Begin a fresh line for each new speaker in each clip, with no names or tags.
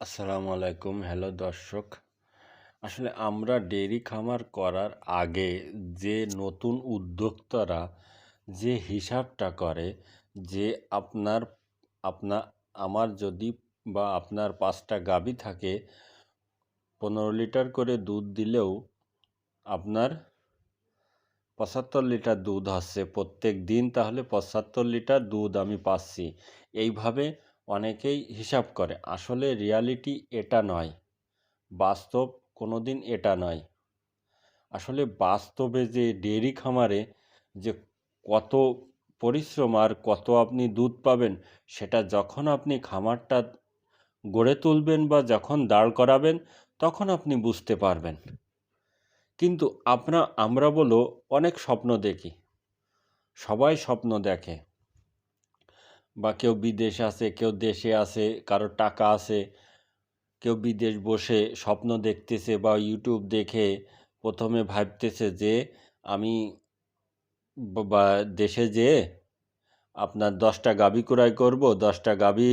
আসসালামু আলাইকুম। হ্যালো দর্শক, আসলে আমরা ডেইরি খামার করার আগে যে নতুন উদ্যোক্তারা যে হিসাবটা করে যে আপনার, আপনা, আমার যদি বা আপনার পাঁচটা গাভী থাকে, পনেরো লিটার করে দুধ দিলেও আপনার পঁচাত্তর লিটার দুধ আসছে। প্রত্যেক দিন তাহলে পঁচাত্তর লিটার দুধ আমি পাচ্ছি। এইভাবে অনেকেই হিসাব করে, আসলে রিয়ালিটি এটা নয়, বাস্তব কোনো দিন এটা নয়। আসলে বাস্তবে যে ডেয়ারি খামারে যে কত পরিশ্রম আর কত আপনি দুধ পাবেন, সেটা যখন আপনি খামারটা গড়ে তুলবেন বা যখন দাঁড় করাবেন, তখন আপনি বুঝতে পারবেন। কিন্তু আপনা, আমরা বলো অনেক স্বপ্ন দেখি, সবাই স্বপ্ন দেখে। বা কেউ বিদেশে আছে, কেউ দেশে আছে কারও টাকা আছে, কেউ বিদেশ বসে স্বপ্ন দেখতেছে বা ইউটিউব দেখে প্রথমে ভাবতেছে যে আমি বা দেশে যেয়ে আপনার দশটা গাভী ক্রয় করব, দশটা গাভী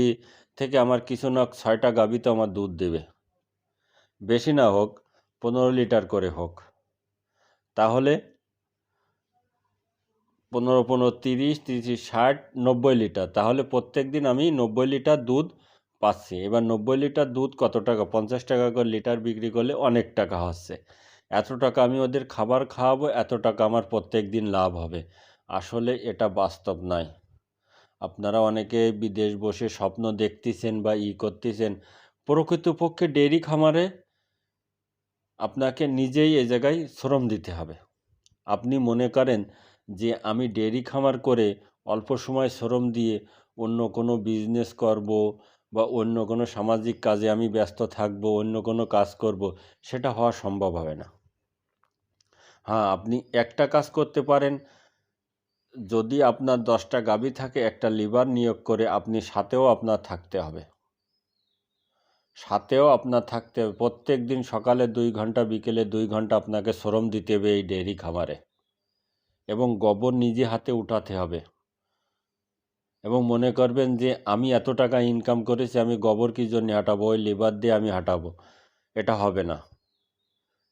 থেকে আমার কিছু না ছয়টা গাভী তো আমার দুধ দেবে। বেশি না হোক, পনেরো লিটার করে হোক। তাহলে পনেরো পনেরো, তিরিশ তিরিশ, ষাট, নব্বই লিটার। তাহলে প্রত্যেক দিন আমি নব্বই লিটার দুধ পাচ্ছি। এবার নব্বই লিটার দুধ কত টাকা? পঞ্চাশ টাকা করে লিটার বিক্রি করলে অনেক টাকা হচ্ছে। এত টাকা আমি ওদের খাবার খাওয়াবো, এত টাকা আমার প্রত্যেক দিন লাভ হবে। আসলে এটা বাস্তব নয়। আপনারা অনেকে বিদেশ বসে স্বপ্ন দেখতেছেন বা ই করতেছেন, প্রকৃতপক্ষে ডেয়ারি খামারে আপনাকে নিজেই এ জায়গায় শ্রম দিতে হবে। আপনি মনে করেন যে আমি ডেয়ারি খামার করে অল্প সময় শ্রম দিয়ে অন্য কোনো বিজনেস করব বা অন্য কোনো সামাজিক কাজে আমি ব্যস্ত থাকব, অন্য কোনো কাজ করব, সেটা হওয়া সম্ভব হবে না। হ্যাঁ আপনি একটা কাজ করতে পারেন। যদি আপনার দশটা গাভী থাকে, একটা লিভার নিয়োগ করে আপনি সাথেও আপনার থাকতে হবে। সাথেও আপনার থাকতে হবে। প্রত্যেক দিন সকালে দুই ঘণ্টা, বিকেলে দুই ঘণ্টা আপনাকে শ্রম দিতে হবে এই ডেয়ারি খামারে। এবং গোবর নিজে হাতে উঠাতে হবে। এবং মনে করবেন যে আমি এত টাকা ইনকাম করেছি, আমি গোবর কী জন্য হাঁটাবো? ওই লেবার দিয়ে আমি হাঁটাবো। এটা হবে না।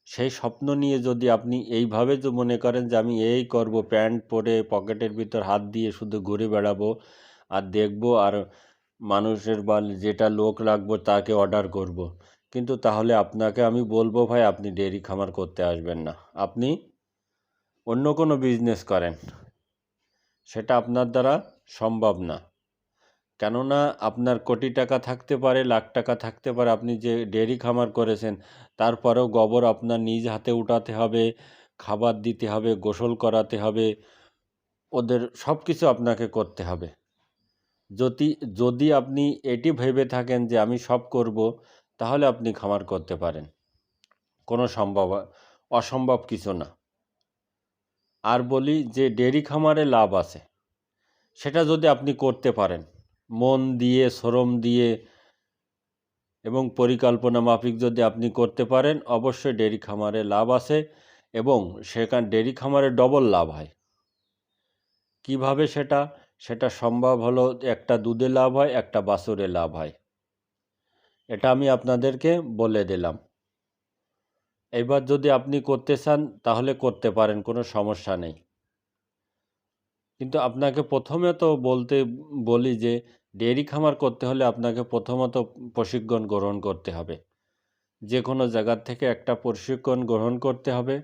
সেই স্বপ্ন নিয়ে যদি আপনি এইভাবে যে, মনে করেন যে আমি এই করব, প্যান্ট পরে পকেটের ভিতর হাত দিয়ে শুধু ঘুরে বেড়াবো আর দেখব আর মানুষের বা যেটা লোক লাগবো তাকে অর্ডার করব। কিন্তু তাহলে আপনাকে আমি বলব ভাই, আপনি ডেয়ারি খামার করতে আসবেন না। আপনি অন্য কোনো বিজনেস করেন, সেটা আপনার দ্বারা সম্ভব না। কেননা আপনার কোটি টাকা থাকতে পারে, লাখ টাকা থাকতে পারে, আপনি যে ডেয়ারি খামার করেছেন, তারপরেও গোবর আপনার নিজ হাতে উঠাতে হবে, খাবার দিতে হবে, গোসল করাতে হবে, ওদের সব কিছু আপনাকে করতে হবে। যদি যদি আপনি এটি ভেবে থাকেন যে আমি সব করব, তাহলে আপনি খামার করতে পারেন। কোনো সম্ভব, অসম্ভব কিছু না। আর বলি যে ডেয়ারি খামারে লাভ আছে। সেটা যদি আপনি করতে পারেন, মন দিয়ে, শ্রম দিয়ে এবং পরিকল্পনা মাফিক যদি আপনি করতে পারেন, অবশ্যই ডেয়ারি খামারে লাভ আছে এবং সেখান ডেয়ারি খামারে ডবল লাভ হয়। কীভাবে সেটা? সেটা সম্ভব হলো একটা দুধে লাভ হয়, একটা বাছুরে লাভ হয়। এটা আমি আপনাদেরকে বলে দিলাম। এবার যদি আপনি করতে চান, তাহলে করতে পারেন, কোনো সমস্যা নেই। কিন্তু আপনাকে প্রথমে তো বলতে, বলি যে, ডেয়ারি খামার করতে হলে আপনাকে প্রথমত প্রশিক্ষণ গ্রহণ করতে হবে। যে কোনো জায়গার থেকে একটা প্রশিক্ষণ গ্রহণ করতে হবে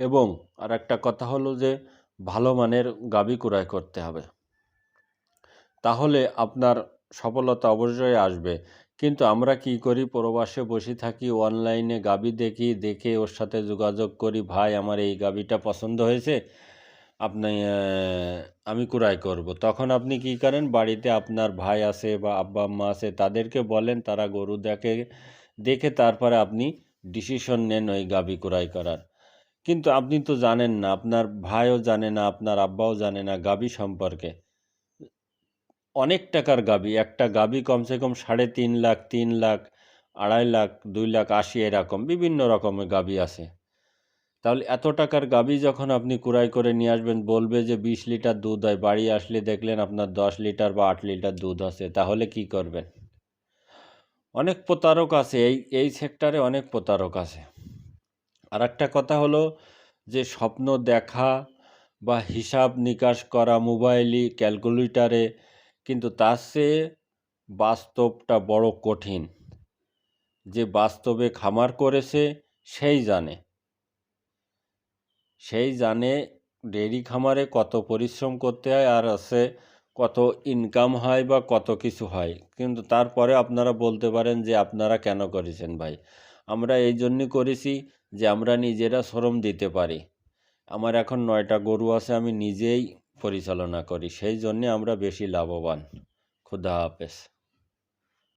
এবং আর একটা কথা হলো যে, ভালো মানের গাবি ক্রয় করতে হবে। তাহলে আপনার সফলতা অবশ্যই আসবে। কিন্তু আমরা কি করি? প্রবাসে বসে থাকি, অনলাইনে গাবি দেখি, দেখে ওর সাথে যোগাযোগ করি, ভাই, আমার এই গাবিটা পছন্দ হয়েছে, আপনি আমি ক্রয় করব। তখন আপনি কি করেন? বাড়িতে আপনার ভাই আছে বা আব্বা আম্মা আছে, তাদেরকে বলেন, তারা গরু দেখে দেখে তারপরে আপনি ডিসিশন নেন ওই গাবি ক্রয় করার। কিন্তু আপনি তো জানেন না, আপনার ভাইও জানে না, আপনার আব্বাও জানে না গাবি সম্পর্কে। অনেক টাকার গাবি। একটা গাবি কমসে কম সাড়ে তিন লাখ তিন লাখ, আড়াই লাখ, দুই লাখ, আশি এরকম বিভিন্ন রকমের গাবি আছে। তাহলে এত টাকার গাবি যখন আপনি কুড়াই করে নিয়ে আসবেন, বলবে যে বিশ লিটার দুধ হয়, বাড়ি আসলে দেখলেন আপনার দশ লিটার বা আট লিটার দুধ আছে, তাহলে কি করবেন? অনেক প্রতারক আছে, এই এই সেক্টরে অনেক প্রতারক আছে। আর একটা কথা হলো যে স্বপ্ন দেখা বা হিসাব নিকাশ করা মোবাইলই ক্যালকুলেটারে কিন্তু তার চেয়ে বাস্তবটা বড় কঠিন। যে বাস্তবে খামার করেছে, সেই জানে। সেই জানে ডেইরি খামারে কত পরিশ্রম করতে হয় আর আছে কত ইনকাম হয় বা কত কিছু হয়। কিন্তু তারপরে আপনারা বলতে পারেন যে, আপনারা কেন করেছেন ভাই? আমরা এই জন্যই করেছি যে, আমরা নিজেরা শ্রম দিতে পারি। আমার এখন নয়টা গরু আছে, আমি নিজেই পরিচালনা করি সেই জন্যে আমরা বেশি লাভবান। খুদা হাফেজ।